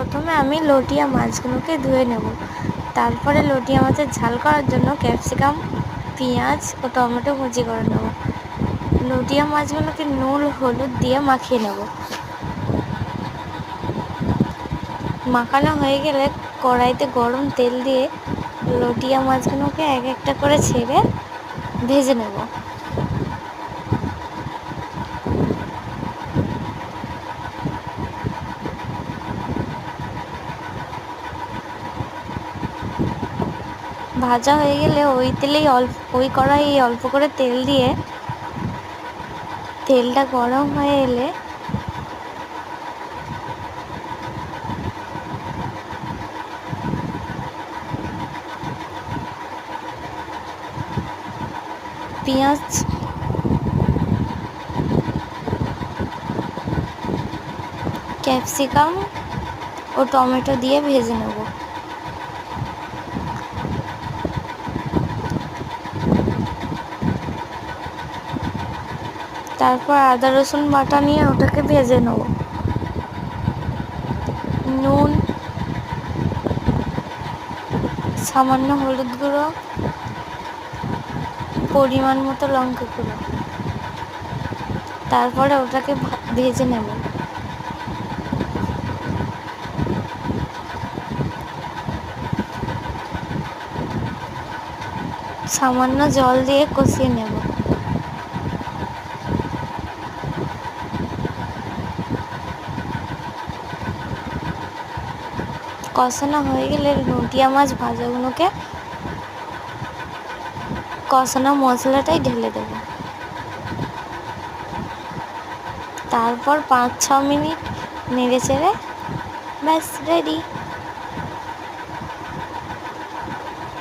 প্রথমে আমি লটিয়া মাছগুলোকে ধুয়ে নেব। তারপরে লটিয়া মাছের ঝাল করার জন্য ক্যাপসিকাম, পেঁয়াজ ও টমেটো কুচি করে নেব। লটিয়া মাছগুলোকে নুন, হলুদ দিয়ে মাখিয়ে নেব। মাখানো হয়ে গেলে কড়াইতে গরম তেল দিয়ে লটিয়া মাছগুলোকে এক একটা করে ছেড়ে ভেজে নেব। ভাজা হয়ে গেলে ওই তেলেই অল্প, ওই কড়াই অল্প করে তেল দিয়ে তেলটা গরম হয়ে এলে পেঁয়াজ ক্যাপসিকাম ও টমেটো দিয়ে ভেজে নেব। তারপর আদা, রসুন বাটা নিয়ে ওটাকে ভেজে নেব। নুন, সামান্য হলুদ গুঁড়ো, পরিমাণ মতো লঙ্কা গুঁড়ো। তারপরে ওটাকে ভেজে নেব। সামান্য জল দিয়ে কষিয়ে নেব। কষানো হয়ে গেলে নদিয়া মাছ ভাজাগুলোকে কষানো মশলাটাই ঢেলে দেবো। তারপর পাঁচ ছ মিনিট নেড়ে চেড়ে ব্যাস রেডি